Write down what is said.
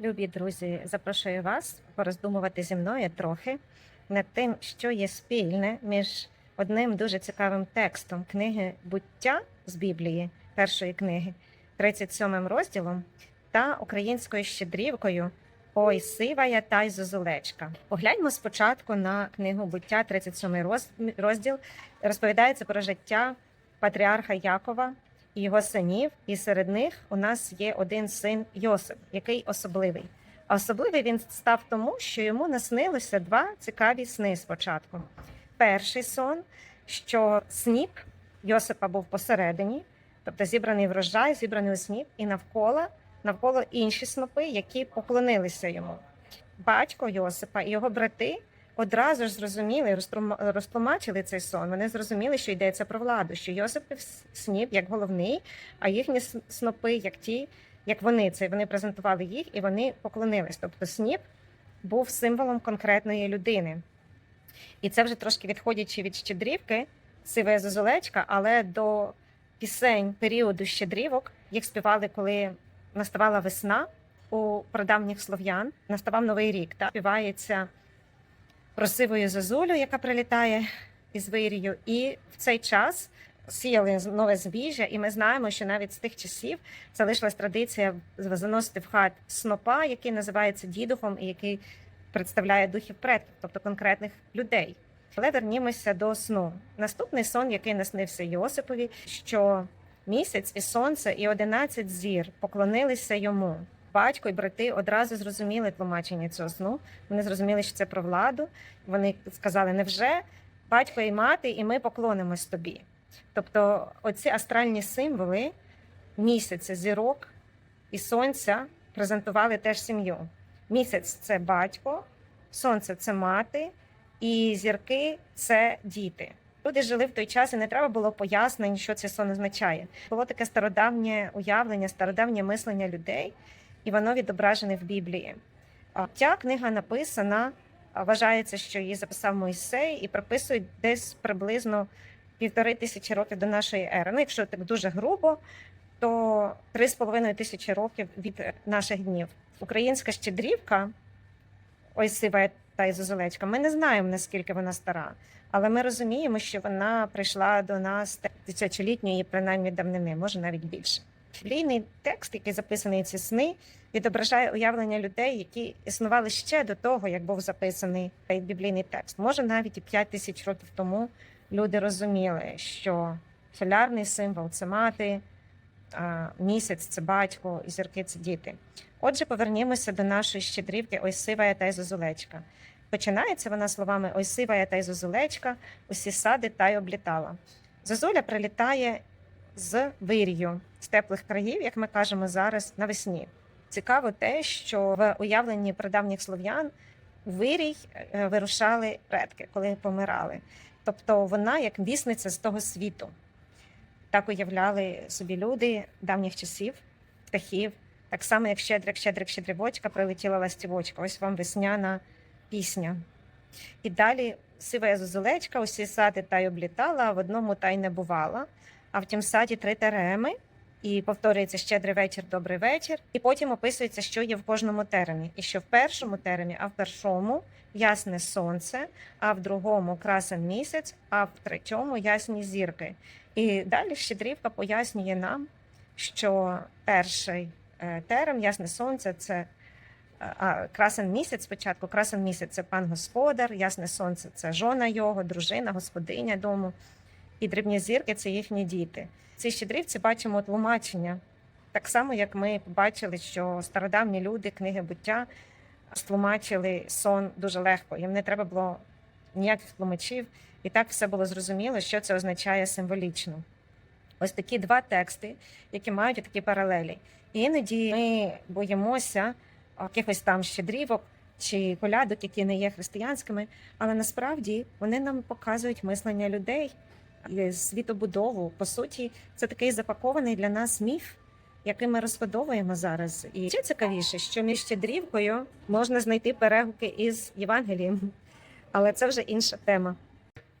Любі друзі, запрошую вас пороздумувати зі мною трохи над тим, що є спільне між одним дуже цікавим текстом книги буття з Біблії, першої книги, 37 розділом, та українською щедрівкою Ой, сивая та й зозулечка. Погляньмо спочатку на книгу буття, 37 роз- розділ. Розповідається про життя патріарха Якова його синів, і серед них у нас є один син Йосип, який особливий. А особливий він став тому, що йому наснилося два цікаві сни спочатку. Перший сон, що сніп Йосипа був посередині, тобто зібраний врожай, зібраний у сніп, і навколо, навколо інші снопи, які поклонилися йому. Батько Йосипа і його брати одразу ж зрозуміли, розтлумачили цей сон. Вони зрозуміли, що йдеться про владу, що Йосипів сніп як головний, а їхні снопи, як ті, як вони це вони презентували їх і вони поклонились. Тобто сніп був символом конкретної людини. І це вже трошки відходячи від щедрівки, сиве зозулечка, але до пісень періоду щедрівок їх співали, коли наставала весна у прадавніх слов'ян, наставав новий рік. Та співається про сивою зозулю, яка прилітає із вирію, і в цей час сіяли нове збіжжя, і ми знаємо, що навіть з тих часів залишилась традиція заносити в хат снопа, який називається дідухом, і який представляє духів предків, тобто конкретних людей. Але вернімося до сну. Наступний сон, який наснився Йосипові, що місяць і сонце, і одинадцять зір поклонилися йому. Батько і брати одразу зрозуміли тлумачення цього сну. Вони зрозуміли, що це про владу. Вони сказали: невже батько і мати, і ми поклонимось тобі. Тобто, оці астральні символи місяця, зірок і сонця презентували теж сім'ю. Місяць це батько, сонце це мати, і зірки це діти. Люди жили в той час, і не треба було пояснень, що цей сон означає. Було таке стародавнє уявлення, стародавнє мислення людей, і воно відображене в Біблії. Ця книга написана, вважається, що її записав Мойсей, і прописують десь приблизно півтори тисячі років до нашої ери. Ну, якщо так дуже грубо, то три з половиною тисячі років від е, наших днів. Українська щедрівка, ой, сива та й зозулечка. Ми не знаємо наскільки вона стара, але ми розуміємо, що вона прийшла до нас тисячолітньої, принаймні давнини, може навіть більше. Біблійний текст, який записаний ці сни, відображає уявлення людей, які існували ще до того, як був записаний цей біблійний текст. Може, навіть і 5 тисяч років тому люди розуміли, що солярний символ це мати, місяць це батько, і зірки це діти. Отже, повернімося до нашої щедрівки Ой сивая та й зозулечка. Починається вона словами Ой сивая та й зозулечка, усі сади та й облітала. Зозуля прилітає з вирію, з теплих країв, як ми кажемо зараз, навесні. Цікаво те, що в уявленні прадавніх слов'ян вирій е, вирушали предки, коли помирали. Тобто вона як вісниця з того світу. Так уявляли собі люди давніх часів, птахів, так само, як щедрик, щедрик, щедрівочка, прилетіла ластівочка. Ось вам весняна пісня. І далі сива зозулечка, усі сади та й облітала, а в одному та й не бувала. А в тім саді три тереми, і повторюється щедрий вечір, добрий вечір. І потім описується, що є в кожному теремі. І що в першому теремі, а в першому ясне сонце, а в другому красен місяць, а в третьому ясні зірки. І далі щедрівка пояснює нам, що перший е, терем, ясне сонце, це а, красен місяць спочатку. Красен місяць це пан господар, ясне сонце це жона його, дружина, господиня дому. І дрібні зірки це їхні діти. В цій щедрівці бачимо тлумачення. Так само, як ми побачили, що стародавні люди, книги буття стлумачили сон дуже легко. Їм не треба було ніяких тлумачів, і так все було зрозуміло, що це означає символічно. Ось такі два тексти, які мають такі паралелі. І іноді ми боїмося якихось там щедрівок чи колядок, які не є християнськими, але насправді вони нам показують мислення людей світобудову. По суті, це такий запакований для нас міф, який ми розбудовуємо зараз. І ще цікавіше, що між щедрівкою можна знайти перегуки із Євангелієм, але це вже інша тема.